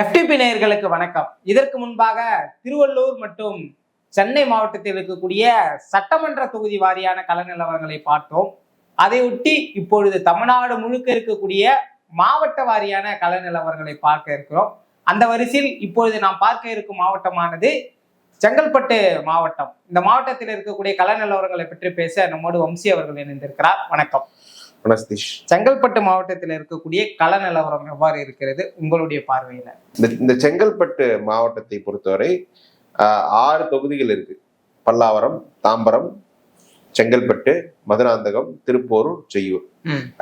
FTP நேயர்களுக்கு வணக்கம். இதற்கு முன்பாக திருவள்ளூர் மற்றும் சென்னை மாவட்டத்தில் இருக்கக்கூடிய சட்டமன்ற தொகுதி வாரியான கள நிலவரங்களை பார்த்தோம். அதையொட்டி இப்பொழுது தமிழ்நாடு முழுக்க இருக்கக்கூடிய மாவட்ட வாரியான கள நிலவரங்களை பார்க்க இருக்கிறோம். அந்த வரிசையில் இப்பொழுது நாம் பார்க்க இருக்கும் மாவட்டமானது செங்கல்பட்டு மாவட்டம். இந்த மாவட்டத்தில் இருக்கக்கூடிய கள நிலவரங்களை பற்றி பேச நம்மோடு வம்சி அவர்கள் இணைந்திருக்கிறார். வணக்கம். அனஸ்திஷ் செங்கல்பட்டு மாவட்டத்தில் இருக்கக்கூடிய கள நிலவரம் எவ்வாறு இருக்கிறது? உங்களுடைய பார்வையில. இந்த செங்கல்பட்டு மாவட்டத்தை பொறுத்தவரை ஆறு தொகுதிகள் இருக்கு. பல்லாவரம் தாம்பரம் செங்கல்பட்டு மதுராந்தகம் திருப்பூர் செய்யூர்.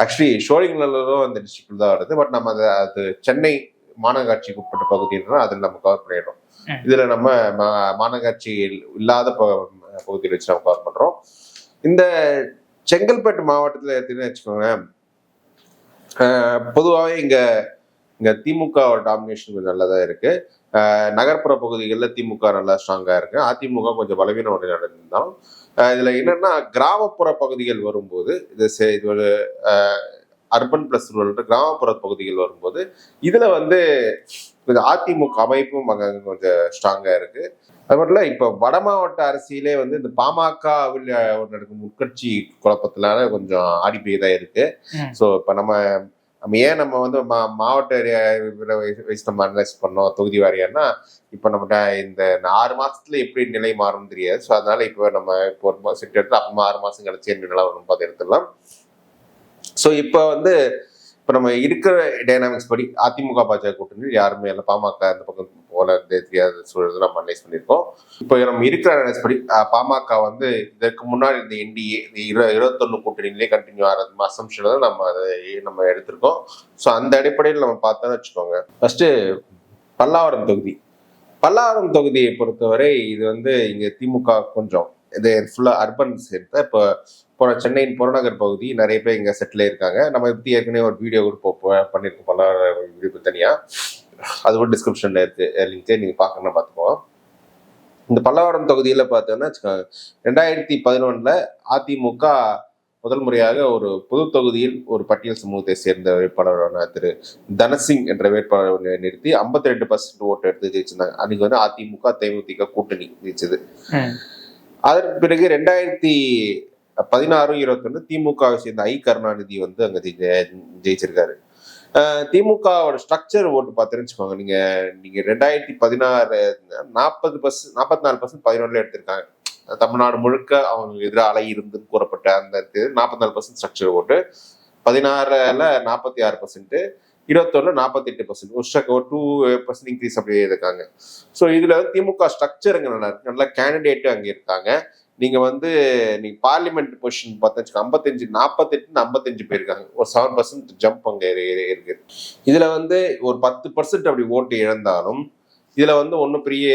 ஆக்சுவலி ஷோலிங்கநல்லூரும் அந்த டிஸ்ட்ரிக்ட்ல தான் வருது. பட் நம்ம அதை சென்னை மாநகராட்சிக்கு உட்பட்ட பகுதின்றா அதில் நம்ம கவர் பண்ணிடுறோம். இதுல நம்ம மாநகராட்சி இல்லாத பகுதியில் வச்சு நம்ம கவர் பண்றோம். இந்த செங்கல்பட்டு மாவட்டத்தில் எடுத்தீங்கன்னு வச்சுக்கோங்களேன் பொதுவாகவே இங்கே இங்கே திமுக டாமினேஷன் கொஞ்சம் நல்லதாக இருக்குது நகர்ப்புற பகுதிகளில் திமுக நல்லா ஸ்ட்ராங்காக இருக்குது அதிமுக கொஞ்சம் பலவீனம் நடந்திருந்தாலும் இதில் என்னென்னா கிராமப்புற பகுதிகள் வரும்போது இது செ- இது ஒரு அர்பன் பிளஸ் ரூரல் கிராமப்புற பகுதிகள் வரும்போது இதில் வந்து கொஞ்சம் அதிமுக அமைப்பும் அங்க கொஞ்சம் ஸ்ட்ராங்கா இருக்கு. அது மட்டும் இல்ல இப்ப வட மாவட்ட அரசியலே வந்து இந்த பாமகவில் நடக்கும் உட்கட்சி குழப்பத்தினால கொஞ்சம் ஆடி போய்தான் இருக்கு. ம். ஸோ இப்போ நம்ம நம்ம ஏன் நம்ம வந்து மா மாவட்ட வைஸ் நம்ம அனலைஸ் பண்ணோம் தொகுதி வாரியான்னா இப்போ நம்ம இந்த ஆறு மாசத்துல எப்படி நிலை மாறும்னு தெரியாது. ஸோ அதனால இப்போ நம்ம இப்போ ஒரு செட் எடுத்து அப்புறமா ஆறு மாசம் கழிச்சு என்ன நிலை வரும் பார்த்து எடுத்துடலாம். ஸோ இப்போ வந்து இப்போ நம்ம இருக்கிற டைனாமிக்ஸ் படி அதிமுக பாஜக கூட்டணி யாருமே இல்லை. பாமக அந்த பக்கம் போல தெரியாத சூழல் நம்ம அனலைஸ் பண்ணியிருக்கோம். இப்போ நம்ம இருக்கிற அனலைஸ் படி பாமக வந்து இதற்கு முன்னாடி இந்த என்டிஏ இந்த இரு இருபத்தொன்னு கூட்டணியிலே கண்டினியூ ஆகிறது அசம்ஷன் தான் நம்ம அதை நம்ம எடுத்திருக்கோம். ஸோ அந்த அடிப்படையில் நம்ம பார்த்தோம்னு வச்சுக்கோங்க. ஃபர்ஸ்ட்டு பல்லாவரம் தொகுதி. பல்லாவரம் தொகுதியை பொறுத்தவரை இது வந்து இங்கே திமுக கொஞ்சம் இது ஃபுல்லாக அர்பன் சேர்த்த இப்போ போன சென்னையின் புறநகர் பகுதி நிறைய பேர் இங்கே செட்டில் இருக்காங்க நம்ம பற்றி ஏற்கனவே ஒரு வீடியோ கூட பண்ணியிருக்கோம் பல்லாவரம் வீடியோ தனியாக அது கூட டிஸ்கிரிப்ஷனில் இருக்கு. லிங்க் நீங்கள் பார்க்கணும்னா பார்த்துக்கோங்க. இந்த பல்லாவரம் தொகுதியில் பார்த்தோன்னா ரெண்டாயிரத்தி பதினொன்றில் அதிமுக முதல் முறையாக ஒரு பொது தொகுதியில் ஒரு பட்டியல் சமூகத்தை சேர்ந்த வேட்பாளரான திரு தனசிங் என்ற வேட்பாளரை நிறுத்தி 52% ரெண்டு பர்சன்ட் ஓட்டு எடுத்து ஜெயிச்சிருந்தாங்க. அன்னைக்கு வந்து அதிமுக தேமுதிக கூட்டணி ஜெயிச்சது. அதற்கு பிறகு ரெண்டாயிரத்தி பதினாறு இருபத்தொன்னு திமுகவை சேர்ந்த ஐ கருணாநிதி வந்து அங்கே ஜெயிச்சிருக்காரு. திமுகவோட ஸ்ட்ரக்சர் ஓட்டு பார்த்துருச்சுக்கோங்க நீங்க நீங்க ரெண்டாயிரத்தி பதினாறு நாற்பது பர்சன்ட் நாற்பத்தி நாலு பர்சன்ட் பதினொன்றுல எடுத்திருக்காங்க. தமிழ்நாடு முழுக்க அவங்க எதிராக அலை இருந்து கூறப்பட்ட அந்த நாற்பத்தி நாலு பர்சன்ட் ஸ்ட்ரக்சர் ஓட்டு பதினாறுல நாற்பத்தி ஆறு பர்சன்ட் இருபத்தொன்னு நாற்பத்தி எட்டு பர்சன்ட் ஒரு டூ பர்சன்ட் இன்க்ரீஸ் அப்படியே இருக்காங்க. ஸோ இதுல வந்து திமுக ஸ்ட்ரக்சர் அங்க நல்லா இருக்கு. நல்ல கேண்டிடேட்டும் அங்கே இருக்காங்க. நீங்க வந்து நீங்கள் பார்லிமெண்ட் பொசிஷன் பார்த்தா ஐம்பத்தஞ்சு நாற்பத்தெட்டு ஐம்பத்தஞ்சு போயிருக்காங்க ஒரு செவன் பர்சன்ட் ஜம்ப் அங்க இருக்கு. இதுல வந்து ஒரு பத்து பர்சன்ட் அப்படி ஓட்டு இழந்தாலும் இதுல வந்து ஒன்றும் பெரிய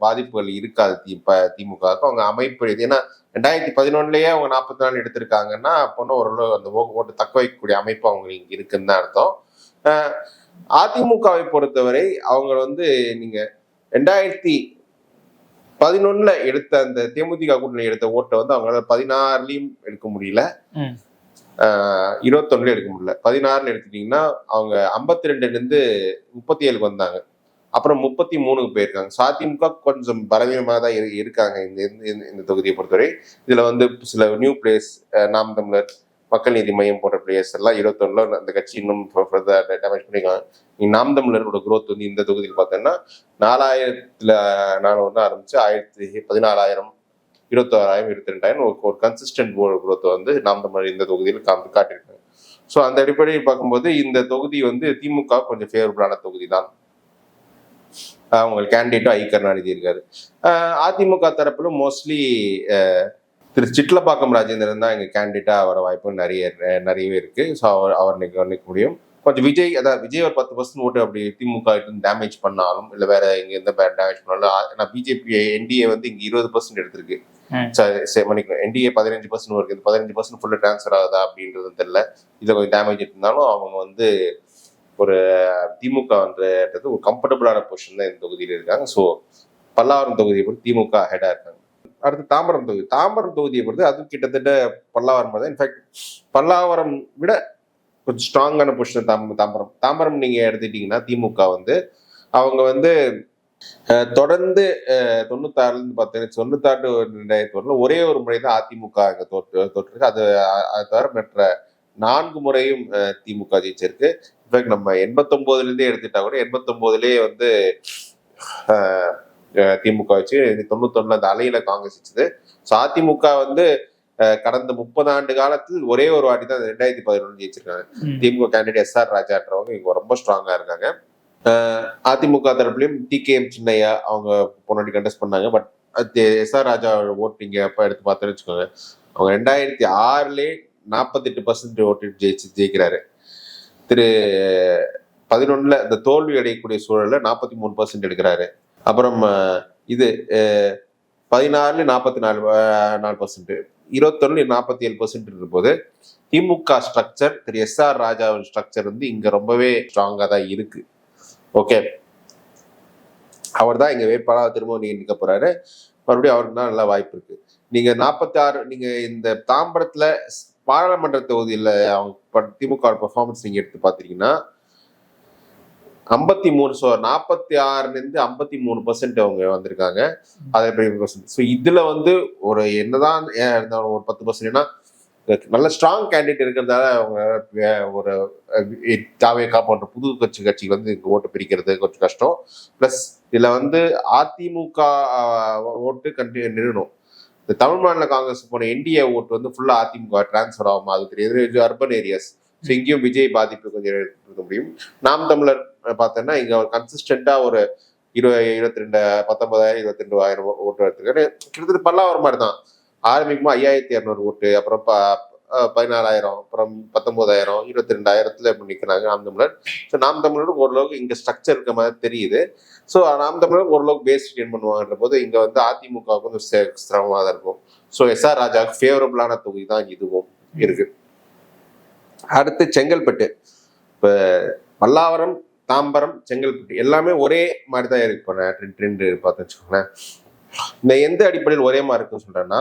பாதிப்புகள் இருக்காது தி திமுக அவங்க அமைப்பு இது ஏன்னா ரெண்டாயிரத்தி பதினொன்னுலயே அவங்க நாற்பத்தி நாலு எடுத்திருக்காங்கன்னா அப்போனா ஓரளவு அந்த ஓ- ஓட்டு தக்க வைக்கக்கூடிய அமைப்பு அவங்க இங்கே இருக்குன்னு தான் அர்த்தம். அதிமுகவை பொறுத்தவரை அவங்க வந்து நீங்க ரெண்டாயிரத்தி பதினொன்னுல எடுத்த அந்த தேமுதிக கூட்டணி எடுத்த ஓட்டை வந்து அவங்களால பதினாறுலயும் எடுக்க முடியல. இருபத்தொன்னுல எடுக்க முடியல. பதினாறுல எடுத்துட்டீங்கன்னா அவங்க ஐம்பத்தி ரெண்டுல இருந்து முப்பத்தி ஏழுக்கு வந்தாங்க. அப்புறம் முப்பத்தி மூணுக்கு போயிருக்காங்க. ஸோ அதிமுக கொஞ்சம் பலவீனமாக தான் இரு- இருக்காங்க இந்த- இந்த தொகுதியை பொறுத்தவரை. இதுல வந்து சில நியூ பிளேஸ் நாம் தமிழர் மக்கள் நீதி மையம் போன்ற பிளேயர்ஸ் எல்லாம் இருபத்தொன்னுல அந்த கட்சி இன்னும் டேமேஜ் பண்ணிக்கலாம் நாம் தமிழரோட குரோத் வந்து இந்த தொகுதியில் பார்த்தோம்னா நாலாயிரத்துல நானூறு ஆரம்பிச்சு ஆயிரத்தி பதினாலாயிரம் இருபத்தோராயிரம் இருபத்தி ரெண்டாயிரம் ஒரு கன்சிஸ்டன்ட் குரோத் வந்து நாம் தமிழர் இந்த தொகுதியில் காமி காட்டியிருக்காங்க ஸோ அந்த அடிப்படையில் பார்க்கும்போது இந்த தொகுதி வந்து திமுக கொஞ்சம் ஃபேவரபுளான தொகுதி தான் அவங்க கேண்டிடேட்டும் ஐ கருணாநிதி இருக்காரு. அதிமுக தரப்பிலும் மோஸ்ட்லி திரு சிட்லப்பாக்கம் ராஜேந்திரன் தான் எங்க கேண்டிடேட்டா வர வாய்ப்பு நிறைய நிறையவே இருக்கு. ஸோ அவர் அவர் நிக்க நிக்க முடியும் கொஞ்சம் விஜய் அதாவது விஜய் ஒரு பத்து பர்சன்ட் ஓட்டு அப்படி திமுக டேமேஜ் பண்ணாலும் இல்லை வேற எங்க எந்த டேமேஜ் பண்ணாலும் ஆ- நான் பிஜேபி என்டிஏ வந்து இங்க இருபது பர்சன்ட் எடுத்திருக்கு. ம். சரி, சரி, மன்னிக்கணும். என்டிஏ பதினஞ்சு பர்சன்ட் இருக்கு. இந்த பதினஞ்சு பர்சன்ட் ஃபுல்லாக ட்ரான்ஸ்ஃபர் ஆகுதா அப்படின்றது தெரியல. இதுல கொஞ்சம் டேமேஜ் இருந்தாலும் அவங்க வந்து ஒரு திமுக வந்துன்றது ஒரு கம்ஃபர்டபுளான பொசிஷன் தான் இந்த தொகுதியில் இருக்காங்க. ஸோ பல்லாவரம் தொகுதியை பொறுத்து திமுக ஹெடா இருக்காங்க. அடுத்து தாம்பரம் தொகுதி. தாம்பரம் தொகுதியை பொறுத்து அது கிட்டத்தட்ட பல்லாவரம் தான். இன்ஃபேக்ட் பல்லாவரம் விட கொஞ்சம் ஸ்ட்ராங்கான பொசிஷன் தாம் தாம்பரம். தாம்பரம். நீங்கள் எடுத்துட்டீங்கன்னா திமுக வந்து அவங்க வந்து தொடர்ந்து தொண்ணூத்தாறுலேருந்து பார்த்தீங்கன்னா தொண்ணூத்தாறு ரெண்டாயிரத்தி ஒண்ணுல ஒரே ஒரு முறை தான் அதிமுக அங்கே தோற்று தோற்றுருக்கு. அது அது தவிர மற்ற நான்கு முறையும் திமுக ஜெயிச்சிருக்கு. இன்ஃபேக்ட் நம்ம எண்பத்தொம்போதுலேருந்தே எடுத்துட்டா கூட எண்பத்தொம்போதுலேயே வந்து திமுக வச்சு தொண்ணூத்தொன்னுல அந்த அலையில காங்கிரஸ் வச்சுது. ஸோ அதிமுக வந்து கடந்த முப்பது ஆண்டு காலத்தில் ஒரே ஒரு வாட்டி தான் ரெண்டாயிரத்தி பதினொன்று ஜெயிச்சிருக்காங்க. திமுக கேண்டிடேட் எஸ் ஆர் ராஜான்றவங்க இங்க ரொம்ப ஸ்ட்ராங்கா இருக்காங்க. அதிமுக தரப்புலயும் டி கே எம் சின்னையா அவங்க பொன்னாடி கண்டெஸ்ட் பண்ணாங்க. பட் எஸ் ஆர் ராஜா ஓட்டு நீங்க எப்ப எடுத்து பார்த்தோன்னு வச்சுக்கோங்க. அவங்க ரெண்டாயிரத்தி ஆறுலயே நாற்பத்தெட்டு பர்சன்ட் ஓட்டு ஜெயிச்சு ஜெயிக்கிறாரு. திரு பதினொன்னுல இந்த தோல்வி அடையக்கூடிய சூழல்ல நாற்பத்தி மூணு பர்சன்ட் எடுக்கிறாரு. அப்புறம் இது பதினாலு பதினாறுல நாற்பத்தி நாலு நாலு பர்சன்ட் இருபத்தொன்னு நாற்பத்தி ஏழு பர்சன்ட் இருக்கும்போது DMK structure Thiru. S. R. ராஜாவின் ஸ்ட்ரக்சர் வந்து இங்க ரொம்பவே ஸ்ட்ராங்காக தான் இருக்கு. ஓகே அவர் தான் இங்க வேட்பாளராக திரும்ப நீங்க நிற்க போறாரு. மறுபடியும் அவருக்கு தான் நல்லா வாய்ப்பு இருக்கு. நீங்க நாற்பத்தி ஆறு நீங்க இந்த தாம்பரத்துல பாராளுமன்ற தொகுதியில் அவங்க திமுக பெர்ஃபார்மன்ஸ் நீங்க எடுத்து பார்த்தீங்கன்னா ஐம்பத்தி மூணு ஸோ நாற்பத்தி ஆறுலேருந்து ஐம்பத்தி மூணு பர்சன்ட் அவங்க வந்திருக்காங்க. அதே பர்சன்ட் ஸோ இதில் வந்து ஒரு என்னதான் ஏன் இருந்தாலும் ஒரு பத்து பர்சன்ட்னா நல்ல ஸ்ட்ராங் கேண்டிடேட் இருக்கிறதால அவங்க வே- ஒரு தாவே போன்ற புது கட்சி கட்சி வந்து இங்கே ஓட்டு பிரிக்கிறது கொஞ்சம் கஷ்டம். ப்ளஸ் இதில் வந்து அதிமுக ஓட்டு கண்டி நிறுவனம். இந்த தமிழ் மாநில காங்கிரஸ் போன என்டிஏ ஓட்டு வந்து ஃபுல்லாக அதிமுக டிரான்ஸ்ஃபர் ஆகும் அது தெரியுது அர்பன் ஏரியாஸ் ஸோ இங்கேயும் விஜய் பாதிப்பு கொஞ்சம் இருக்க முடியும். நாம் தமிழர் பார்த்தோன்னா இங்கே ஒரு கன்சிஸ்டண்டாக ஒரு இருபது இருபத்தி ரெண்டு பத்தொன்பதாயிரம் இருபத்தி ரெண்டு ஆயிரம் ஓட்டு எடுத்துக்காரு கிட்டத்தட்ட பல்லாவரம் மாதிரி தான். ஆரம்பிக்குமா ஐயாயிரத்தி இரநூறு ஓட்டு அப்புறம் ப பதினாறாயிரம் பதினாலாயிரம் அப்புறம் பத்தொன்பதாயிரம் இருபத்தி ரெண்டாயிரத்துல இப்போ நிற்கிறாங்க நாம் தமிழர். ஸோ நாம் தமிழர் ஓரளவுக்கு இங்கே ஸ்ட்ரக்சர் இருக்க மாதிரி தெரியுது. ஸோ நாம் தமிழர் ஓரளவுக்கு பேஸ் ரிட்டைன் பண்ணுவாங்கன்ற போது இங்கே வந்து அதிமுகவுக்கு கொஞ்சம் சிரமமாக தான் இருக்கும். ஸோ எஸ்ஆர் ராஜாவுக்கு ஃபேவரபிளான தொகுதி தான் இதுவும் இருக்கு. அடுத்து செங்கல்பட்டு. இப்போ பல்லாவரம் தாம்பரம் செங்கல்பட்டு எல்லாமே ஒரே மாதிரி தான் இருக்கு. இப்போ ட்ரெண்ட் பார்த்து வச்சுக்கோங்களேன். இந்த எந்த அடிப்படையில் ஒரே மாதிரி இருக்குன்னு சொல்றேன்னா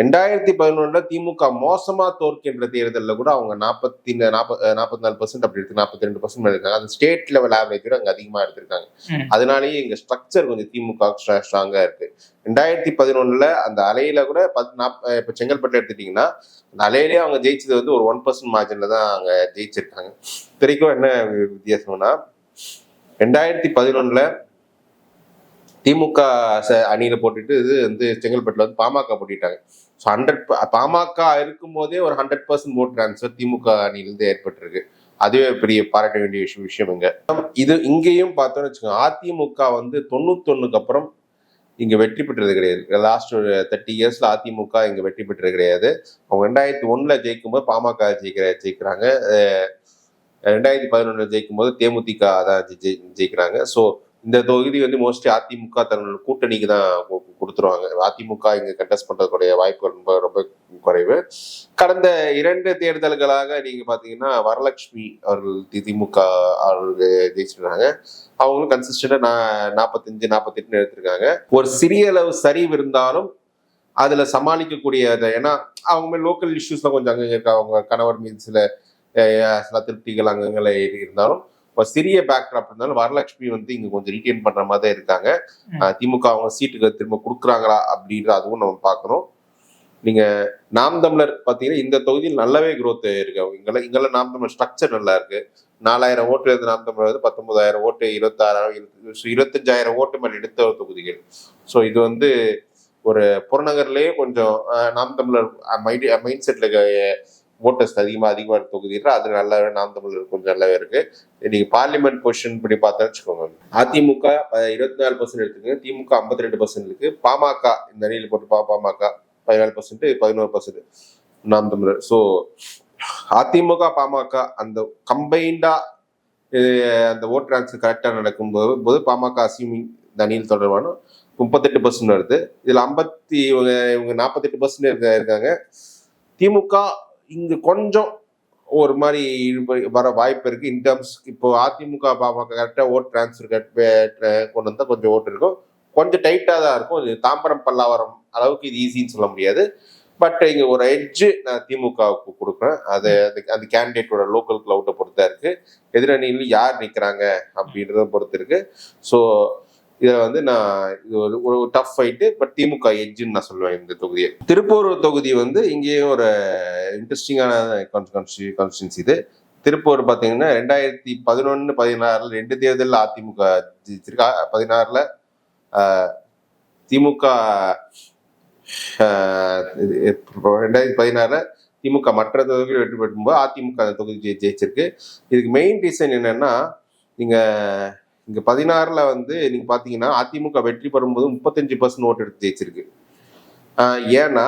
ரெண்டாயிரத்தி பதினொன்றுல திமுக மோசமா தோற்கின்ற தேர்தலில் கூட அவங்க நாற்பத்தி நாற்பத்தி நாற்பத்தி நாலு பர்சன்ட் அப்படி இருக்கு. நாற்பத்தி ரெண்டு பர்சன்ட் இருக்காங்க. அது ஸ்டேட் லெவல் ஆவரேஜ் விட அங்க அதிகமா எடுத்திருக்காங்க. அதனாலேயே இங்க ஸ்ட்ரக்சர் கொஞ்சம் திமுக ஸ்ட்ராங்கா இருக்கு. ரெண்டாயிரத்தி பதினொன்னுல அந்த அலையில கூட இப்ப செங்கல்பட்டு எடுத்துட்டீங்கன்னா அந்த அலையிலேயே அவங்க ஜெயிச்சது வந்து ஒரு ஒன் பர்சன்ட் மார்ஜின்ல தான் அவங்க ஜெயிச்சிருக்காங்க. இத்தனைக்கும் என்ன வித்தியாசம்னா ரெண்டாயிரத்தி பதினொன்னுல திமுக அணியில போட்டுட்டு இது வந்து செங்கல்பட்டுல வந்து பாமக போட்டிட்டாங்க. ஸோ ஹண்ட்ரட் பாமக இருக்கும் போதே ஒரு hundred percent vote transfer DMK அணியிலிருந்து ஏற்பட்டிருக்கு. அதுவே பெரிய பாராட்ட வேண்டிய விஷயம் விஷயம் இங்க. இது இங்கேயும் பார்த்தோம்னு வச்சுக்கோங்க அதிமுக வந்து தொண்ணூத்தொன்னுக்கு அப்புறம் இங்கே வெற்றி பெற்றது கிடையாது. லாஸ்ட் ஒரு தேர்ட்டி இயர்ஸில் அதிமுக இங்கே வெற்றி பெற்றது கிடையாது. அவங்க ரெண்டாயிரத்தி ஒன்றில் ஜெயிக்கும்போது பாமக ஜெயிக்கிற ஜெயிக்கிறாங்க. ரெண்டாயிரத்தி பதினொன்றில் ஜெயிக்கும் போது தேமுதிக தான் ஜெ- ஜெயிக்கிறாங்க. ஸோ இந்த தொகுதி வந்து மோஸ்ட்லி அதிமுக தன்னோட கூட்டணிக்கு தான் கொடுத்துருவாங்க. அதிமுக இங்க கண்டெஸ்ட் பண்றதுடைய வாய்ப்புகள் ரொம்ப ரொம்ப குறைவு. கடந்த இரண்டு தேர்தல்களாக நீங்க பாத்தீங்கன்னா வரலட்சுமி அவர்கள் திமுக அவர்கள் ஜெயிச்சிருக்காங்க. அவங்களும் கன்சிஸ்டண்டா நான் நாற்பத்தஞ்சு நாற்பத்தெட்டுன்னு எடுத்திருக்காங்க. ஒரு சிறிய அளவு சரிவு இருந்தாலும் அதுல சமாளிக்கக்கூடிய ஏன்னா அவங்க லோக்கல் லோக்கல் இஷ்யூஸ்லாம் கொஞ்சம் அங்கே இருக்கா அவங்க கணவர் மீது சில சில திருப்திகள் அங்கங்களை இருந்தாலும் ஒரு சிறிய பேக்ராப் இருந்தாலும் வரலட்சுமி வந்து இங்க கொஞ்சம் ரீட்டைன் பண்ற மாதிரி தான் இருக்காங்க. திமுக அவங்க சீட்டுக்கு திரும்ப கொடுக்குறாங்களா அப்படின்ற அதுவும் நம்ம பார்க்கணும். நீங்க நாம் தமிழர் பாத்தீங்கன்னா இந்த தொகுதியில் நல்லாவே growth இருக்கு. இங்கெல்லாம் இங்கெல்லாம் நாம் தமிழர் ஸ்ட்ரக்சர் நல்லா இருக்கு. நாலாயிரம் ஓட்டு இருந்து நாம் தமிழர் வந்து பத்தொன்பதாயிரம் ஓட்டு இருபத்தாயிரம் இருபத்தி- இருபத்தஞ்சாயிரம் ஓட்டு மேல் எடுத்த ஒரு தொகுதிகள். ஸோ இது வந்து ஒரு புறநகர்லயே கொஞ்சம் நாம் தமிழர் மைண்ட் மைண்ட் செட்ல ஓட்டர்ஸ் அதிகமாக அதிகமான இருக்க தொகுதியில் அது நல்லாவே நாம் தமிழர் கொஞ்சம் நல்லாவே இருக்கு. இன்னைக்கு பார்லிமெண்ட் பொசிஷன் படி பார்த்தா வச்சுக்கோங்க. அதிமுக இருபத்தி நாலு பர்சன்ட் எடுத்துக்கோங்க. திமுக ஐம்பத்தி ரெண்டு பர்சன்ட் இருக்கு. பாமக இந்த அணியில் போட்டு பா பாமக பதினாலு பர்சன்ட் பதினோரு பர்சன்ட் நாம் தமிழர். ஸோ அதிமுக பாமக அந்த கம்பைண்டா அந்த ஓட் டிரான்ஸ்ஃபர் கரெக்டாக நடக்கும்போது போது பாமக அசியூமிங் இந்த அணியில் தொடர்பான முப்பத்தெட்டு பர்சன்ட் வருது. இதில் ஐம்பத்தி இவங்க இவங்க நாற்பத்தெட்டு பர்சன்ட் இருக்க இருக்காங்க. திமுக இங்கே கொஞ்சம் ஒரு மாதிரி வர வாய்ப்பு இருக்குது இன் டேர்ம்ஸ் இப்போ அதிமுக பாமக கரெக்டாக ஓட் டிரான்ஸ்ஃபர் கொண்டு வந்தால் கொஞ்சம் ஓட்டு இருக்கும். கொஞ்சம் டைட்டாக தான் இருக்கும். இது தாம்பரம் பல்லாவரம் அளவுக்கு இது ஈஸின்னு சொல்ல முடியாது. பட் இங்கே ஒரு எட்ஜு நான் திமுகவுக்கு கொடுக்குறேன். அது அது- அந்த கேண்டிடேட்டோட லோக்கல் கிளவுட்டை பொறுத்தா இருக்குது எதிரணியில் யார் நிற்கிறாங்க அப்படின்றத பொறுத்து இருக்குது ஸோ இதை வந்து நான் இது ஒரு ஒரு டஃப் ஃபைட்டு பட் திமுக எட்ஜுன்னு நான் சொல்லுவேன் இந்த தொகுதியை. திருப்பூர் தொகுதி வந்து இங்கேயும் ஒரு இன்ட்ரெஸ்டிங்கான கான்ஸ்டியூன்சி இது. திருப்பூர் பார்த்தீங்கன்னா ரெண்டாயிரத்தி பதினொன்று பதினாறில் ரெண்டு தேர்தலில் அதிமுக ஜெயிச்சிருக்கா. பதினாறில் திமுக இது ரெண்டாயிரத்தி பதினாறில் திமுக மற்ற தொகுதிகள் வெற்றி பெற்றும்போது அதிமுக அந்த தொகுதி ஜெயிச்சிருக்கு. இதுக்கு மெயின் ரீசன் என்னென்னா நீங்கள் இங்க பதினாறுல வந்து நீங்க பாத்தீங்கன்னா அதிமுக வெற்றி பெறும்போது முப்பத்தஞ்சு பர்சன்ட் ஓட்டு எடுத்து ஜெயிச்சிருக்கு. ஏன்னா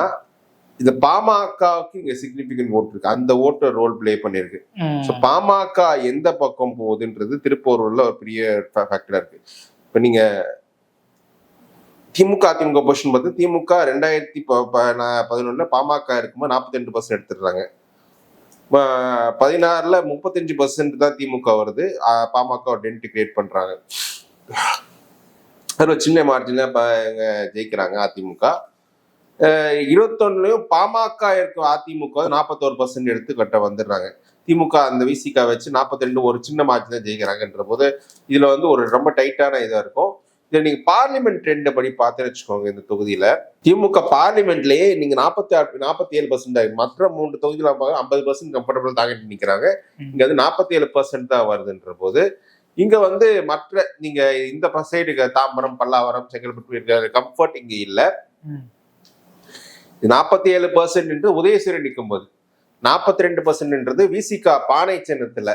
இந்த பாமகவுக்கு இங்க சிக்னிபிகன்ட் ஓட்டு இருக்கு. அந்த ஓட்டு ரோல் ப்ளே பண்ணிருக்கு. ஸோ பாமக எந்த பக்கம் போகுதுன்றது திருப்பூர்ல ஒரு பெரிய ஃபேக்டரா இருக்கு. இப்போ நீங்க திமுக அதிமுக பொசிஷன் பார்த்து திமுக ரெண்டாயிரத்தி பதினொன்னுல பாமக இருக்கும்போது நாற்பத்தி ரெண்டு பர்சன்ட் எடுத்துடுறாங்க. பதினாறுல முப்பத்தஞ்சு பர்சன்ட் தான் திமுக வருது. பாமக டென்ட் கிரியேட் பண்றாங்க. அது ஒரு சின்ன மார்ஜின்ல ஜெயிக்கிறாங்க அதிமுக. இருபத்தொன்னுலையும் பாமக இருக்க அதிமுக நாற்பத்தோரு பர்சன்ட் எடுத்து கட்ட வந்துடுறாங்க. திமுக அந்த விசிகா வச்சு 42 ஒரு சின்ன மார்ஜின் ஜெயிக்கிறாங்கன்ற போது இதுல வந்து ஒரு ரொம்ப டைட்டான இதாக இருக்கும். இதை நீங்க பார்லிமெண்ட் ட்ரெண்ட் படி பார்த்து வச்சுக்கோங்க இந்த தொகுதியில. திமுக பார்லிமெண்ட்லயே நீங்க நாற்பத்தி ஆறு நாற்பத்தி ஏழு பர்சன்ட் மற்ற மூன்று தொகுதியில ஐம்பது பர்சன்ட் கம்ஃபர்டபுள் தாங்கிட்டு நிக்கிறாங்க. ம். இங்க வந்து நாற்பத்தி ஏழு பர்சன்ட் தான் வருதுன்ற போது இங்க வந்து மற்ற நீங்க இந்த சைடு தாம்பரம் பல்லாவரம் செங்கல்பட்டு இருக்கிற கம்ஃபர்ட் இங்க இல்ல. நாற்பத்தி ஏழு பர்சன்ட் என்று உதயசூரியன் நிற்கும் போது நாற்பத்தி ரெண்டு பர்சன்ட்ன்றது விசிகா பானை சின்னத்துல.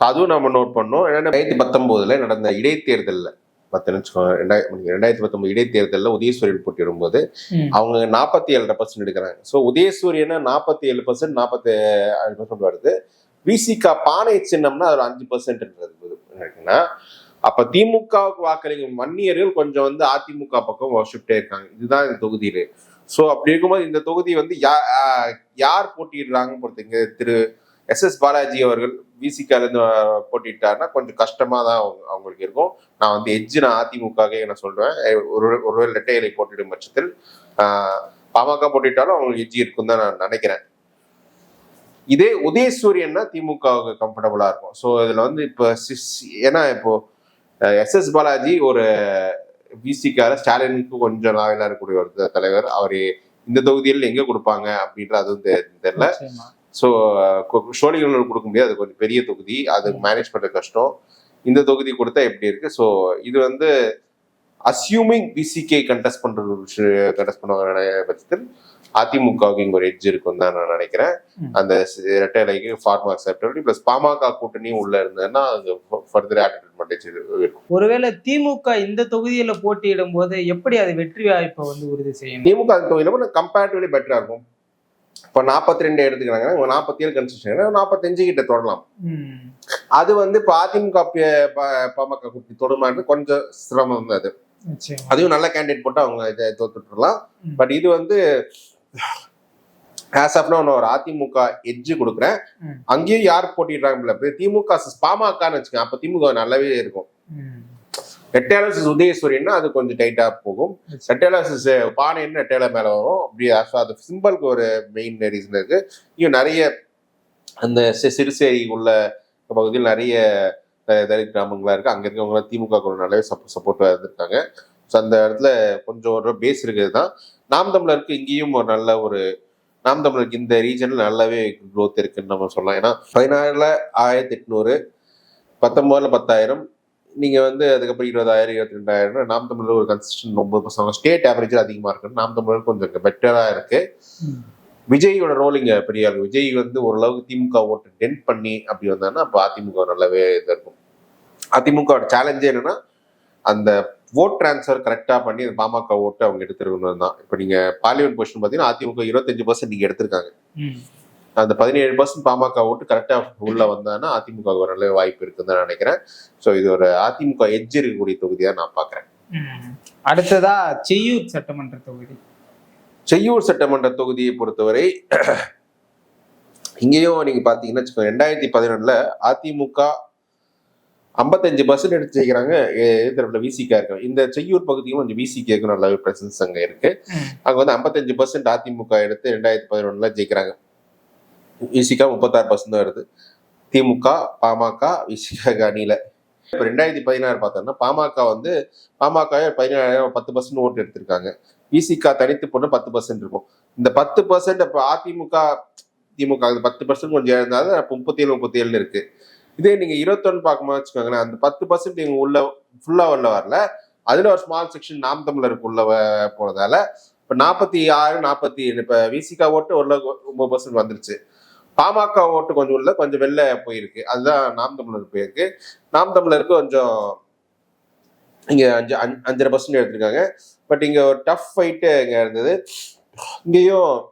அதுவும் நம்ம நோட் பண்ணோம். ஏன்னா ரெண்டாயிரத்தி பத்தொன்பதுல நடந்த இடைத்தேர்தல்ல. பத்து ரெண்டாயிரத்தி ரெண்டாயிரத்தி பத்தொன்பது இடைத்தேர்தலில் உதயசூரியன் போட்டியிடும்போது. அவங்க நாற்பத்தி ஏழரை பர்சன்ட் எடுக்கிறாங்க. ஸோ உதயசூரியனை நாற்பத்தி ஏழு பர்சன்ட் நாற்பத்தி ஏழு பர்சன்ட் வருது விசிகா பானை சின்னம்னா அது அஞ்சு பர்சன்ட்ன்றது இருக்குன்னா அப்ப திமுகவுக்கு வாக்களிங்க வன்னியர்கள் கொஞ்சம் வந்து அதிமுக பக்கம் ஷிஃப்ட் ஆயிருக்காங்க இதுதான் இந்த தொகுதியில. ஸோ அப்படி இருக்கும்போது இந்த தொகுதி வந்து யா- யார் போட்டியிடுறாங்க பொறுத்தீங்க திரு எஸ் எஸ் பாலாஜி அவர்கள் விசிகால இருந்து கொஞ்சம் கஷ்டமா தான் அவங்க- அவங்களுக்கு இருக்கும். நான் வந்து எஜ்ஜு நான் அதிமுகவே நான் சொல்கிறேன் ஒரு ஒரு ஒருவேளை இரட்டையலை போட்டியிடும் பட்சத்தில் பாமக போட்டிட்டாலும் அவங்களுக்கு எஜ்ஜி இருக்கும் தான் நான் நினைக்கிறேன். இதே உதயசூரியன்னா திமுகவுக்கு கம்ஃபர்டபுளாக இருக்கும். ஸோ இதில் வந்து இப்போ சிஸ்- ஏன்னா இப்போ எஸ் எஸ் பாலாஜி ஒரு விசிகால ஸ்டாலினுக்கு கொஞ்சம் நாவலாக இருக்கக்கூடிய ஒரு தலைவர். அவர் இந்த தொகுதியில் எங்கே கொடுப்பாங்க அப்படின்ற அதுவும் தெ- தெரியல. ஸோ சோழிகள் கொடுக்க முடியாது. அது கொஞ்சம் பெரிய தொகுதி. அது மேனேஜ் பண்றது கஷ்டம். இந்த தொகுதி கொடுத்தா எப்படி இருக்கு? ஸோ இது வந்து அஸ்யூமிங் பிசிகே கண்டெஸ்ட் பண்றது கண்டெஸ்ட் பண்ணுவாங்க பட்சத்தில் அதிமுகவுக்கு இங்க ஒரு எட்ஜ் இருக்கும் தான் நான் நினைக்கிறேன். அந்த இரட்டை இலைக்கு ஃபார்மா அக்செப்டபிலிட்டி பிளஸ் பாமக கூட்டணியும் உள்ள இருந்ததுன்னா அது ஃபர்தர் அட்வான்டேஜ் இருக்கும். ஒருவேளை திமுக இந்த தொகுதியில போட்டியிடும் போது எப்படி அது வெற்றி வாய்ப்பை வந்து உறுதி செய்யணும் திமுக அந்த தொகுதியில கம்பேரிட்டிவ்லி பெட்டரா இருக்கும். இப்போ நாற்பத்தி ரெண்டு எடுத்துக்கிறாங்கன்னா நாற்பத்தி ஏழு கன்ஸ்டியூஷன் நாற்பத்தஞ்சு கிட்ட தொடலாம். அது வந்து இப்போ அதிமுக பாமக கூட்டணி தொடுமான்னு கொஞ்சம் சிரமம் அது. அதையும் நல்ல கேண்டிடேட் போட்டு அவங்க இதை தோத்துட்டுலாம். பட் இது வந்து ஆஸ் ஆஃப் நான் ஒரு அதிமுக எட்ஜ் கொடுக்குறேன். அங்கேயும் யார் போட்டிடுறாங்க திமுக பாமகன்னு வச்சுக்கோங்க அப்ப திமுக நல்லாவே இருக்கும் ம். ரெட்டையாளர் உதயசூரியன்னா அது கொஞ்சம் டைட்டாக போகும். நிச்சயமா. பானைன்னு ரெட்டையாள மேலே வரும்? அப்படி அது சிம்பிளுக்கு ஒரு மெயின் ரீசன் இருக்குது இங்கே நிறைய அந்த சிறுசேரி உள்ள பகுதியில் நிறைய தலித் கிராமங்களா இருக்குது அங்கே இருக்கவங்க திமுக கூட நல்லாவே சப்போர்ட்டாக இருந்திருக்காங்க. ஸோ அந்த இடத்துல கொஞ்சம் ஒரு பேஸ் இருக்குது தான். நாம் தமிழருக்கு இங்கேயும் ஒரு நல்ல ஒரு நாம் தமிழருக்கு இந்த ரீஜனில் நல்லாவே க்ரோத் இருக்குன்னு நம்ம சொல்லலாம். ஏன்னா பதினாறில் ஆயிரத்தி எட்நூறு பத்தொம்போதில் பத்தாயிரம் நீங்க வந்து அதுக்கப்புறம் இருபதாயிரம் இருபத்தி ரெண்டாயிரம் நாம் தமிழர் ஒரு கன்சிஸ்டன்ட் ஒன்பது பர்சன்ட் ஸ்டேட் ஆவரேஜ் அதிகமா இருக்கு நாம் தமிழர் கொஞ்சம் பெட்டரா இருக்கு. ம். விஜயோட ரோல் இங்க பெரிய ஆளு. விஜய் வந்து ஓரளவுக்கு திமுக ஓட்டு டென்ட் பண்ணி அப்படி வந்தாங்கன்னா அப்போ அதிமுக நல்லாவே இதா இருக்கும். அதிமுக சேலஞ்சே என்னன்னா அந்த ஓட் டிரான்ஸ்ஃபர் கரெக்டா பண்ணி அந்த பாமக ஓட்டு அவங்க எடுத்துருக்கணும் தான். இப்போ நீங்க பார்லிமெண்ட் பொசிஷன் பார்த்தீங்கன்னா அதிமுக இருபத்தஞ்சு பர்சன்ட் நீங்க எடுத்திருக்காங்க. அந்த பதினேழு பர்சன்ட் பாமக ஓட்டு கரெக்டா உள்ள வந்தாங்கன்னா அதிமுக ஒரு நல்ல வாய்ப்பு இருக்குன்னு தான் நினைக்கிறேன். ஸோ இது ஒரு அதிமுக எட்ஜ் இருக்கக்கூடிய தொகுதியா நான் பாக்குறேன் ம். அடுத்ததா செய்யூர் சட்டமன்ற தொகுதி. செய்யூர் சட்டமன்ற தொகுதியை பொறுத்தவரை இங்கேயும் நீங்க பாத்தீங்கன்னா வச்சுக்கோங்க, ரெண்டாயிரத்தி பதினொன்னுல அதிமுக ஐம்பத்தஞ்சு பர்சன்ட் எடுத்து ஜெயிக்கிறாங்க எதிர்ப்புல விசிகா இருக்கு. இந்த செய்யூர் பகுதியும் கொஞ்சம் விசிகேக்கு நல்ல பிரசன்ஸ் அங்க இருக்கு. அங்க வந்து ஐம்பத்தஞ்சு பர்சன்ட் அதிமுக எடுத்து ரெண்டாயிரத்தி பதினொன்னுல ஜெயிக்கிறாங்க. விசிகா முப்பத்தாறு பர்சன்ட் தான் வருது. திமுக பாமக விசிகா அணியில். இப்போ ரெண்டாயிரத்தி பதினாறு பார்த்தோம்னா பாமக வந்து பாமக பதினேழாயிரம் பத்து பர்சன்ட் ஓட்டு எடுத்திருக்காங்க. விசிகா தனித்து போட்டு பத்து பர்சன்ட் இருக்கும். இந்த பத்து பர்சன்ட் இப்போ அதிமுக திமுக அந்த பத்து பர்சன்ட் கொஞ்சம் இருந்தாலும் முப்பத்தி ஏழு முப்பத்தி ஏழு இருக்கு. இதே நீங்க இருபத்தொன்னு பார்க்கும்போது வச்சுக்கோங்களேன் அந்த பத்து பர்சன்ட் நீங்க உள்ள ஃபுல்லா உள்ள வரல. அதுல ஒரு ஸ்மால் செக்ஷன் நாம் தமிழருக்கு உள்ள போனதால இப்ப நாற்பத்தி ஆறு நாற்பத்தி ஏழு இப்ப விசிகா ஓட்டு ஒரு ஒன்பது பர்சன்ட் வந்துருச்சு. பாமக ஓட்டு கொஞ்சம் உள்ள கொஞ்சம் வெளில போயிருக்கு. அதுதான் நாம் தமிழர் போயிருக்கு. நாம் தமிழருக்கு கொஞ்சம் இங்கே அஞ்சு அஞ்சு- அஞ்சரை பர்சன்ட் எடுத்திருக்காங்க. பட் இங்கே ஒரு டஃப் ஃபைட்டு இங்கே இருந்தது. இங்கேயும்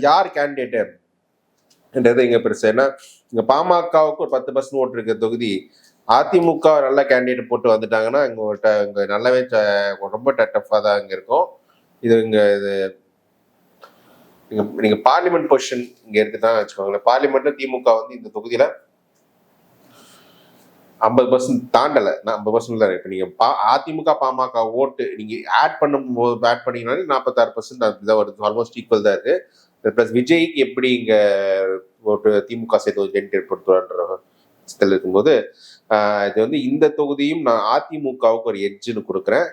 யார் கேண்டிடேட்டு என்றது இங்க பெருசு ஏன்னா இங்கே பாமகவுக்கு ஒரு பத்து பர்சன்ட் ஓட்டு இருக்க தொகுதி அதிமுக நல்ல கேண்டிடேட் போட்டு வந்துட்டாங்கன்னா இங்கே ஒரு ட- நல்லாவே ரொம்ப டஃப்பாக தான் இங்கே இருக்கும். இது இங்கே இது நீங்க நீங்க பார்லிமெண்ட் பொசிஷன் இங்க எடுத்துட்டாங்க வச்சுக்கோங்களேன். பார்லிமெண்ட்ல திமுக வந்து இந்த தொகுதியில ஐம்பது பர்சன்ட் தாண்டல. நான் ஐம்பது பர்சன்ட் தான் இப்போ நீங்க பா அதிமுக பாமக ஓட்டு நீங்க ஆட் பண்ணும்போது ஆட் பண்ணீங்கனாலே நாற்பத்தாறு பர்சன்ட் அப்படிதான் வருது. ஆல்மோஸ்ட் ஈக்குவல் தான் இருக்கு. ப்ளஸ் விஜய்க்கு எப்படி இங்க ஓட்டு திமுக சேர்த்து ஒரு ஜென்ட் ஏற்படுத்துவான்ற பட்சத்தில் இருக்கும்போது இது வந்து இந்த தொகுதியும் நான் அதிமுகவுக்கு ஒரு எட்ஜ்னு கொடுக்குறேன்.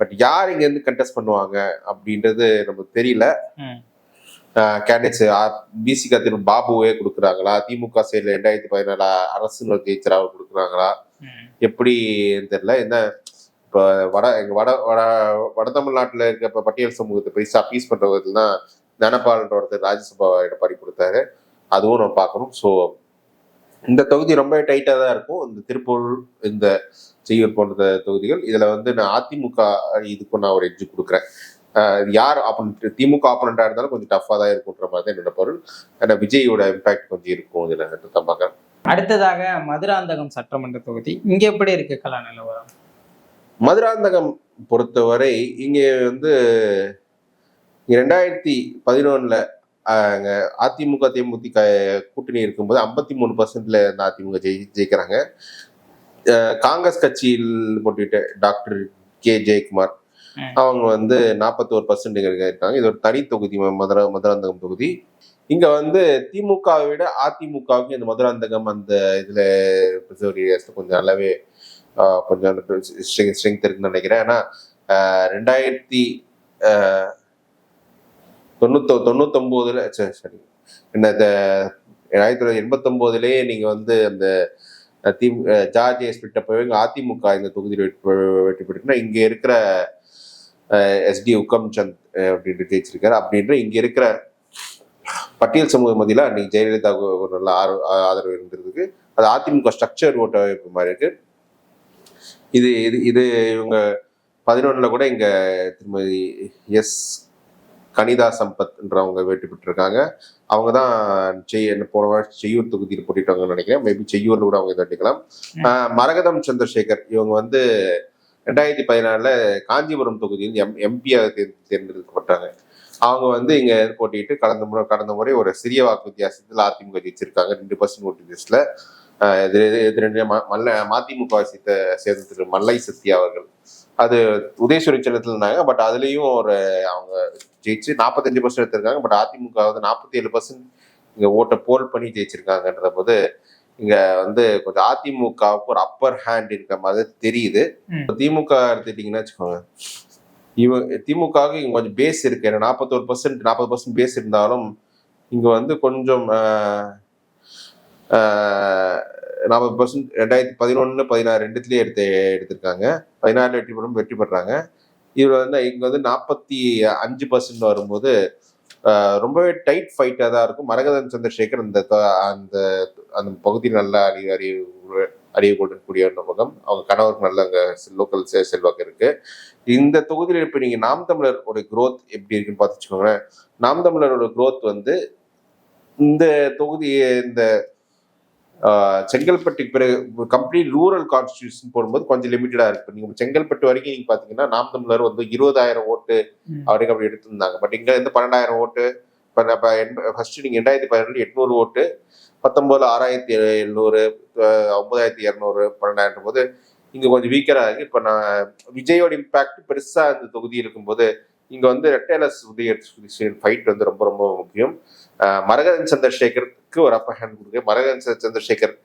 பட் யார் இங்க இருந்து கண்டெஸ்ட் பண்ணுவாங்க அப்படின்றது நமக்கு தெரியல. கேண்டிடேட்ஸ் பிசிகா திரு பாபுவே கொடுக்குறாங்களா? திமுக சைடில் ரெண்டாயிரத்தி பதினாலு அரசு ஜெயிச்சராவை கொடுக்குறாங்களா? ம். எப்படி தெரியல. என்ன இப்போ வட எங்க வட வட வட தமிழ்நாட்டில் இருக்க இப்போ பட்டியல் சமூகத்தை பெருசாக அப்பீஸ் பண்றவங்க தான் தனபால்ன்ற ஒருத்தர் ராஜ்யசபா எடப்பாடி கொடுத்தாரு. அதுவும் நம்ம பார்க்கணும். ஸோ இந்த தொகுதி ரொம்ப டைட்டாக தான் இருக்கும். இந்த திருப்பூர் இந்த செய்யூர் போன்ற தொகுதிகள். இதில் வந்து நான் அதிமுக இதுக்கு நான் ஒரு எட்ஜு கொடுக்குறேன். யார் ஆப்பனண்ட் திமுக ஆப்பனண்டா இருந்தாலும் கொஞ்சம் டஃப்பாக தான் இருக்குன்ற மாதிரி தான் என்னோட பொருள். ஆனால் விஜயோட இம்பாக்ட் கொஞ்சம் இருக்கும் இதில் தம்பாக அடுத்ததாக மதுராந்தகம் சட்டமன்ற தொகுதி. இங்க எப்படி இருக்கு கலா நிலவரம்? மதுராந்தகம் பொறுத்தவரை இங்கே வந்து ரெண்டாயிரத்தி பதினொன்னுல அங்க அதிமுக தேமுதிக கூட்டணி இருக்கும்போது ஐம்பத்தி மூணு பர்சன்ட்ல இந்த அதிமுக ஜெயி ஜெயிக்கிறாங்க. காங்கிரஸ் கட்சியில் போட்டிட்டு டாக்டர் கே. ஜெயக்குமார். அவங்க வந்து நாற்பத்தோரு பர்சன்ட் இருக்காங்க. இது ஒரு தனி தொகுதி மதுரா மதுராந்தகம் தொகுதி. இங்க வந்து திமுகவை விட அதிமுகவுக்கு இந்த மதுராந்தகம் அந்த இதுல preserve கொஞ்சம் நல்லாவே கொஞ்சம் ஸ்ட்ரெங்க் இருக்குன்னு நினைக்கிறேன். ஏன்னா ஆஹ் ரெண்டாயிரத்தி ஆஹ் தொண்ணூத்தொ தொண்ணூத்தொன்பதுல சரி சரி. என்ன ஆயிரத்தி தொள்ளாயிரத்தி எண்பத்தொம்போதுலேயே நீங்க வந்து அந்த அஹ், தி அஹ், ஜார்ஜ் எஸ்பிட்ட போய் அதிமுக இந்த தொகுதியில் வெற்றி வெற்றி பெற்றுனா இங்க இருக்கிற எஸ்டி உக்கம் சந்த் அப்படின்ட்டு ஜெயிச்சிருக்காரு அப்படின்ற இங்க இருக்கிற பட்டியல் சமூக மத்தியில அன்னைக்கு ஜெயலலிதாவுக்கு ஒரு நல்ல ஆறு- ஆதரவு இருந்திருக்கு அது அதிமுக ஸ்ட்ரக்சர் ஓட்ட அமைப்பு மாதிரி இருக்கு. இது இது இது இவங்க பதினொன்னுல கூட இங்க திருமதி எஸ் கனிதா சம்பத்ன்றவங்க வெற்றி பெற்றிருக்காங்க அவங்க தான் செய் போன வருஷம் செய்யூர் தொகுதியில் போட்டிட்டாங்கன்னு நினைக்கிறேன். மேபி செய்யூர்ல கூட அவங்க தட்டிக்கலாம். மரகதம் சந்திரசேகர் இவங்க வந்து ரெண்டாயிரத்தி பதினாலில் காஞ்சிபுரம் தொகுதியில் எம் எம்பியாக தேர்ந்தெடுக்கப்பட்டாங்க. அவங்க வந்து இங்கே போட்டிட்டு கடந்த முறை கடந்த முறை ஒரு சிறிய வாக்கு வித்தியாசத்தில் அதிமுக ஜெயிச்சிருக்காங்க. ரெண்டு பர்சன்ட் ஓட்டு லிஸ்ட்ல இது ம- மல்ல மதிமுக சேர்த்த சேர்ந்த திரு மல்லை சத்யா அவர்கள். அது உதயசுரி சின்னத்தில் இருந்தாங்க. பட் அதுலேயும் ஒரு அவங்க ஜெயிச்சு நாற்பத்தஞ்சு பர்சன்ட் எடுத்திருக்காங்க. பட் அதிமுக வந்து நாற்பத்தி ஏழு பர்சன்ட் இங்கே ஓட்டை போல் பண்ணி ஜெயிச்சிருக்காங்கன்ற போது இங்க வந்து கொஞ்சம் அதிமுகவுக்கு ஒரு அப்பர் ஹேண்ட் இருக்க மாதிரி தெரியுது. திமுக எடுத்துட்டீங்கன்னா வச்சுக்கோங்க. இவ திமுகவுக்கு இங்க கொஞ்சம் பேஸ் இருக்கு. ஏன்னா நாற்பத்தோரு பர்சன்ட் நாற்பது பர்சன்ட் பேஸ் இருந்தாலும் இங்க வந்து கொஞ்சம் நாற்பது பர்சன்ட் ரெண்டாயிரத்தி பதினொன்னு பதினாறு ரெண்டுத்துலயே எடுத்து எடுத்திருக்காங்க. பதினாறு வெற்றி பெறும் வெற்றி பெறாங்க இதுல வந்து இங்க வந்து நாற்பத்தி அஞ்சு பர்சன்ட் வரும்போது ரொம்பவே டைட் ஃபைட்டாக தான் இருக்கும். மரகதன் சந்திரசேகர் அந்த த- அந்த அந்த பகுதி நல்லா அறி அறிவு அறிய கொடுக்கக்கூடிய ஒரு முகம் அவங்க கணவருக்கு நல்ல அங்கே லோக்கல் செல்வாக்கு இருக்கு. இந்த தொகுதியில் இப்போ நீங்கள் நாம் தமிழரோட க்ரோத் எப்படி இருக்குன்னு பார்த்து வச்சுக்கோங்களேன். நாம் தமிழரோட growth வந்து இந்த தொகுதியை இந்த செங்கல்பட்டுக்கு பிறகு கம்ப்ளீட் ரூரல் கான்ஸ்டியூஷன் போடும்போது கொஞ்சம் லிமிட்டடா இருக்கு. நீங்க செங்கல்பட்டு வரைக்கும் நீங்க பாத்தீங்கன்னா நாம் தமிழர் வந்து இருபதாயிரம் ஓட்டு ம். அப்படின்னு அப்படி எடுத்திருந்தாங்க. பட் இங்க இருந்து பன்னெண்டாயிரம் ஓட்டு ஃபர்ஸ்ட் நீங்க ரெண்டாயிரத்தி பதினெட்டு எட்நூறு ஓட்டு பத்தொன்பதுல ஆறாயிரத்தி எழுநூறு ஒன்பதாயிரத்தி இரநூறு பன்னெண்டாயிரம் போது இங்க கொஞ்சம் வீக்கரா இருக்கு. இப்ப நான் விஜயோட இம்பாக்ட் பெருசா இந்த தொகுதி இருக்கும்போது இங்க வந்து ரெட்டைலஸ் உதய ஃபைட் வந்து ரொம்ப ரொம்ப முக்கியம். மரகதன் சந்திரசேகருக்கு ஒரு அப்பர் ஹேண்ட் கொடுக்க மரகதன் ச- சந்திரசேகர்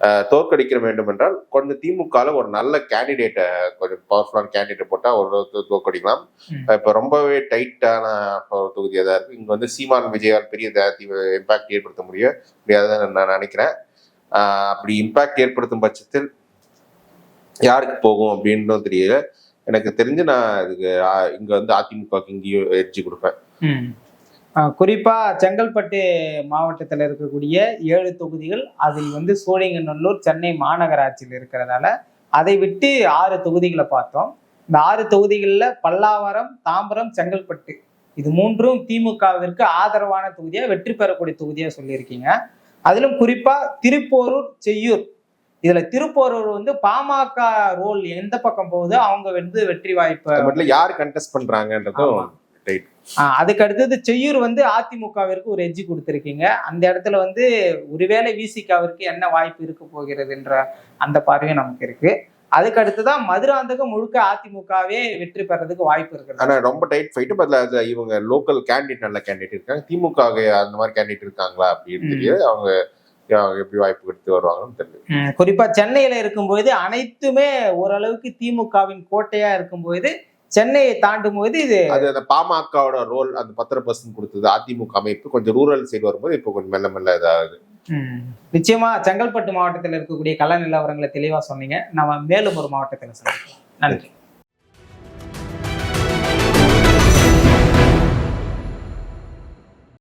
தோற்கடிக்க வேண்டும் என்றால் கொஞ்சம் திமுகல ஒரு நல்ல கேண்டிடேட்டை கொஞ்சம் பவர்ஃபுல்லான கேண்டிடேட் போட்டா ஒரு தோற்கடிக்கலாம். இப்ப ரொம்பவே டைட்டான ஒரு தொகுதியாக தான் இருக்கு. இங்க வந்து சீமான் விஜயால் பெரிய இம்பாக்ட் ஏற்படுத்த முடியும் முடியாதுன்னு நான் நினைக்கிறேன். அப்படி இம்பாக்ட் ஏற்படுத்தும் பட்சத்தில் யாருக்கு போகும் அப்படின்னும் தெரியல. எனக்கு தெரிஞ்சு நான் இதுக்கு இங்க வந்து அதிமுகவுக்கு இங்கேயும் எட்ஜி கொடுப்பேன். ம். அஹ் குறிப்பா செங்கல்பட்டு மாவட்டத்தில் இருக்கக்கூடிய ஏழு தொகுதிகள் அதில் வந்து சோழிங்கநல்லூர் சென்னை மாநகராட்சியில் இருக்கிறதால அதை விட்டு ஆறு தொகுதிகளை பார்த்தோம். இந்த ஆறு தொகுதிகளில் பல்லாவரம் தாம்பரம் செங்கல்பட்டு இது மூன்றும் திமுகவிற்கு ஆதரவான தொகுதியா வெற்றி பெறக்கூடிய தொகுதியா சொல்லியிருக்கீங்க. அதிலும் குறிப்பா திருப்போரூர் செய்யூர். இதுல திருப்போரூர் வந்து பாமக ரோல் எந்த பக்கம் போகுதோ அவங்க வந்து வெற்றி வாய்ப்பு யார் கண்டெஸ்ட் பண்றாங்கன்றதும் அதுக்கு அடுத்தது செய்யூர் வந்து அதிமுகவிற்கு ஒரு எட்ஜி கொடுத்திருக்கீங்க. அந்த இடத்துல வந்து ஒருவேளை விசிகாவிற்கு என்ன வாய்ப்பு இருக்க போகிறதுன்ற அந்த பார்வையும் நமக்கு இருக்கு. அதுக்கு அடுத்துதான் மதுராந்தகம் முழுக்க அதிமுகவே வெற்றி பெறதுக்கு வாய்ப்பு இருக்கிறது. ஆனா ரொம்ப டைட் ஃபைட்டு பதில் இவங்க லோக்கல் கேண்டிடேட் நல்ல கேண்டிடேட் இருக்காங்க. திமுக அந்த மாதிரி கேண்டிடேட் இருக்காங்களா அப்படின்னு. தெரியாது. அவங்க எப்படி வாய்ப்பு எடுத்து வருவாங்கன்னு தெரியல. உம் குறிப்பா சென்னையில இருக்கும்போது அனைத்துமே ஓரளவுக்கு திமுகவின் கோட்டையா இருக்கும்போது சென்னையை தாண்டும் போது இது அது அந்த பாமகவோட ரோல் அந்த பத்திர பர்சன்ட் கொடுத்தது அதிமுக அமைப்பு. கொஞ்சம் ரூரல் சைடு வரும்போது இப்போ கொஞ்சம் மெல்ல மெல்ல இதாகுது. நிச்சயமா செங்கல்பட்டு மாவட்டத்தில் இருக்கக்கூடிய கள நிலவரங்களை தெளிவா சொன்னீங்க. நம்ம மேலும் ஒரு மாவட்டத்தில் சந்திக்கலாம் நன்றி.